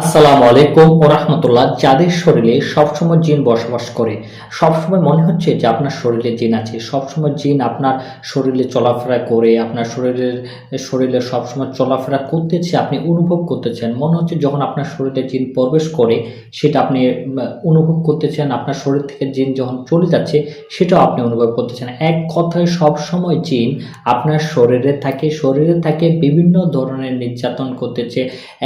আসসালামু আলাইকুম ও রহমতুল্লাহ। যাদের শরীরে সবসময় জিন বসবাস করে, সবসময় মনে হচ্ছে যে আপনার শরীরে জিন আছে। সবসময় জিন আপনার শরীরে চলাফেরা করে, আপনার শরীরের শরীরে সবসময় চলাফেরা করতেছে, আপনি অনুভব করতেছেন। মনে হচ্ছে যখন আপনার শরীরে জিন প্রবেশ করে, সেটা আপনি অনুভব করতেছেন। আপনার শরীর থেকে জিন যখন চলে যাচ্ছে, সেটাও আপনি অনুভব করতেছেন। এক কথায় সবসময় জিন আপনার শরীরে থাকে শরীরে থাকে বিভিন্ন ধরনের নির্যাতন করতেছে।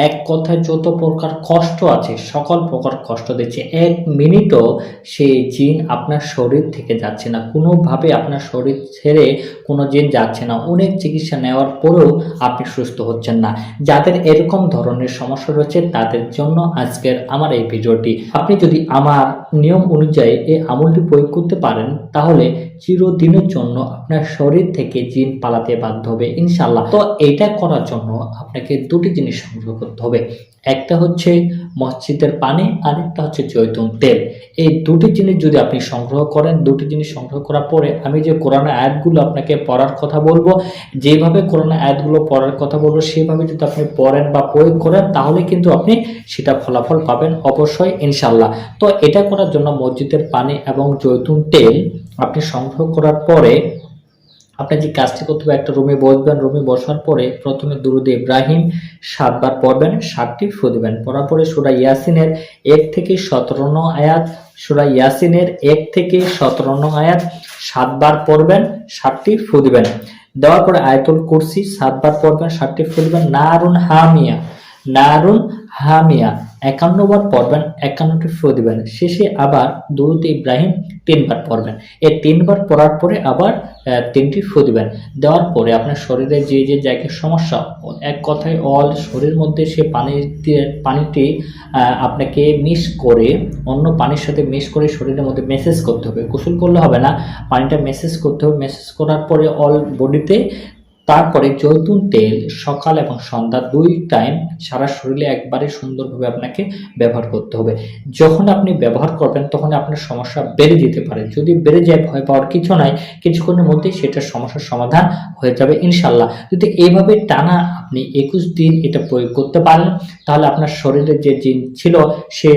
এক কথায় যত প্রকার কষ্ট আছে, সকল প্রকার কষ্ট দিচ্ছে। এক মিনিটও সেই জিন আপনার শরীর থেকে যাচ্ছে না। কোনোভাবে আপনার শরীর ছেড়ে কোনো জিন যাচ্ছে না। অনেক চিকিৎসা নেওয়ার পরেও আপনি সুস্থ হচ্ছেন না। যাদের এরকম ধরনের সমস্যা রয়েছে, তাদের জন্য আজকের আমার এই ভিডিওটি। আপনি যদি আমার নিয়ম অনুযায়ী এই আমলটি প্রয়োগ করতে পারেন, তাহলে চিরদিনের জন্য আপনার শরীর থেকে জিন পালাতে বাধ্য হবে ইনশাল্লাহ তো এটা করার জন্য আপনাকে দুটি জিনিস সংগ্রহ করতে হবে। একটা হচ্ছে মসজিদের পানি, আর একটা হচ্ছে জৈতুন তেল। এই দুটি জিনিস যদি আপনি সংগ্রহ করেন, দুটি জিনিস সংগ্রহ করার পরে আমি যে কোরআন আয়াতগুলো আপনাকে পড়ার কথা বলব, যেভাবে কোরআন আয়াতগুলো পড়ার কথা বলব, সেভাবে যদি আপনি পড়েন বা প্রয়োগ করেন, তাহলে কিন্তু আপনি সেটা ফলাফল পাবেন অবশ্যই ইনশাল্লাহ তো এটা করার জন্য মসজিদের পানি এবং জৈতুন তেল আপনি সংগ্রহ করার পরে আপনি যে কাজটি করতে হবে, একটা রুমে বসবেন, রুমে বসার পরে প্রথমে দুরুদ ইব্রাহিম, সাতবার পড়বেন, সাতটি ফু দিবেন। পড়ার পরে সুরা ইয়াসিনের এক থেকে সতেরো আয়াত, সুরা ইয়াসিনের এক থেকে সতেরো আয়াত, সাতবার পড়বেন, সাতটি ফু দিবেন। দেওয়ার পরে আয়াতুল কুরসি, সাতবার পড়বেন, সাতটি ফু দিবেন। নারুন হামিয়া নারুন হামিয়া। একান্নবার পড়বেন, একান্নটি ফু দিবেন। শেষে আবার দুরুদ ইব্রাহিম তিনবার পড়বেন। এই তিনবার পড়ার পরে আবার তিনটি ফু দিবেন। দেওয়ার পরে আপনার শরীরে যে যে জায়গায় সমস্যা, এক কথায় অল শরীরের মধ্যে সে পানি পানিটি আপনাকে মিক্স করে, অন্য পানির সাথে মিক্স করে শরীরের মধ্যে মেসেজ করতে হবে। গোসল করলে হবে না। পানিটা মেসেজ করতে হবে। মেসেজ করার পরে অল বডিতে তারপরে জৈতুন তেল, সকাল এবং সন্ধ্যা দুই টাইম সারা শরীরে একবারে সুন্দরভাবে আপনাকে ব্যবহার করতে হবে। যখন আপনি ব্যবহার করবেন, তখন আপনার সমস্যা বেড়ে যেতে পারে। যদি বেড়ে যায়, ভয় পাওয়ার কিছু নাই, কিছুক্ষণের মধ্যেই সেটার সমস্যার সমাধান হয়ে যাবে ইনশাল্লাহ যদি এইভাবে টানা আপনি একুশ দিন এটা প্রয়োগ করতে পারেন। তাহলে আপনার শরীরে যে জিন ছিল, সে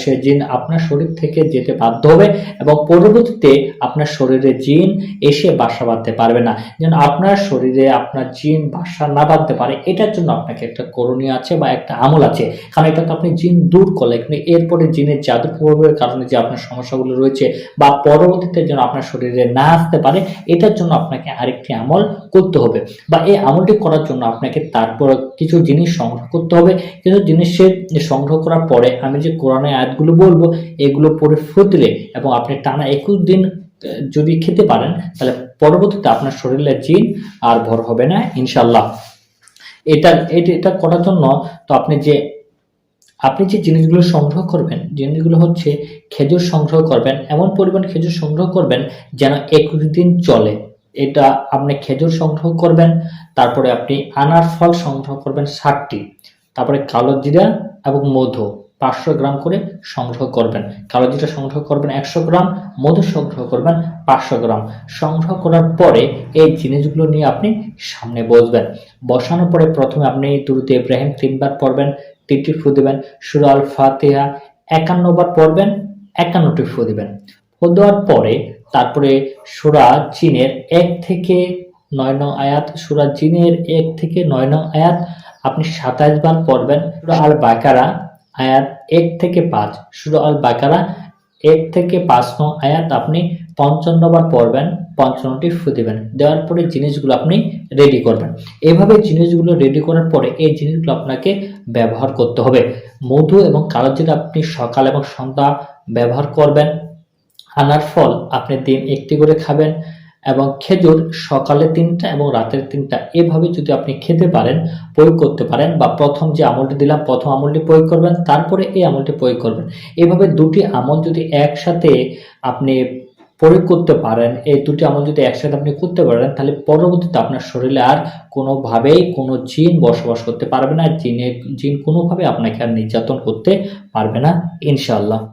সে জিন আপনার শরীর থেকে যেতে বাধ্য হবে এবং পরবর্তীতে আপনার শরীরে জিন এসে বাসা বাঁধতে পারবে না। যেন আপনার শরীরে আপনার জিন বাসা না বাঁধতে পারে, এটার জন্য আপনাকে একটা করণীয় আছে বা একটা আমল আছে। কারণ এটা তো আপনি জিন দূর করলে কিন্তু এরপরে জিনের জাদু প্রভাবের কারণে যে আপনার সমস্যাগুলো রয়েছে বা পরবর্তীতে যেন আপনার শরীরে না আসতে পারে, এটার জন্য আপনাকে আরেকটি আমল করতে হবে বা এই আমলটি করার জন্য আপনাকে তারপর কিছু জিনিস সংগ্রহ করতে হবে। কিছু জিনিসের সংগ্রহ করার পরে আমি যে কোরআনের আয়াতগুলো বলব, এগুলো পরে ফুতলে এবং আপনি টানা একুশ দিন যদি খেতে পারেন, তাহলে পরবর্তীতে আপনার শরীরে জিন আর ভর হবে না ইনশাল্লাহ এটা এটা করার জন্য তো আপনি যে আপনি যে জিনিসগুলো সংগ্রহ করবেন, জিনিসগুলো হচ্ছে খেজুর সংগ্রহ করবেন, এমন পরিমাণ খেজুর সংগ্রহ করবেন যেন একুশ দিন চলে। এটা আপনি খেজুর সংগ্রহ করবেন, তারপরে আপনি আনার ফল সংগ্রহ করবেন ষাটটি, তারপরে কালো জিরা এবং মধু পাঁচশো গ্রাম করে সংগ্রহ করবেন। কালো জিরা সংগ্রহ করবেন একশো গ্রাম, মধু সংগ্রহ করবেন পাঁচশো গ্রাম। সংগ্রহ করার পরে এই জিনিসগুলো নিয়ে আপনি সামনে বসবেন। বসানোর পরে প্রথমে আপনি দুরুতে ইব্রাহিম তিনবার পড়বেন, তিনটি ফু দিবেন, সুরা আল ফাতিহা একান্নবার পড়বেন, একান্নটি ফু দিবেন। ফু দেওয়ার পরে তারপরে সুরা চীনের এক থেকে নয় নং আয়াত, সুরা জিনের এক থেকে নয় নং আয়াত, আপনি সাতাইশ বার পড়বেন। সুরা আল বাকারা আয়াত এক থেকে পাঁচ। সুরা আল বাকারা এক থেকে পাঁচ নং আয়াত আপনি পঞ্চান্ন বার পড়বেন, পঞ্চান্নটি ফু দেবেন। দেওয়ার পরে জিনিসগুলো আপনি রেডি করবেন। এভাবে জিনিসগুলো রেডি করার পরে এই জিনিসগুলো আপনাকে ব্যবহার করতে হবে। মধু এবং কালো জিরা আপনি সকাল এবং সন্ধ্যা ব্যবহার করবেন। আনার ফল আপনি দিন একটি করে খাবেন এবং খেজুর সকালে তিনটা এবং রাতের তিনটা। এভাবে যদি আপনি খেতে পারেন, প্রয়োগ করতে পারেন বা প্রথম যে আমলটি দিলাম, প্রথম আমলটি প্রয়োগ করবেন, তারপরে এই আমলটি প্রয়োগ করবেন। এভাবে দুটি আমল যদি একসাথে আপনি প্রয়োগ করতে পারেন, এই দুটি আমল যদি একসাথে আপনি করতে পারেন, তাহলে পরবর্তীতে আপনার শরীরে আর কোনোভাবেই কোনো জিন বসবাস করতে পারবে না। জিনে জিন কোনোভাবে আপনাকে আর নির্যাতন করতে পারবে না, ইনশাআল্লাহ।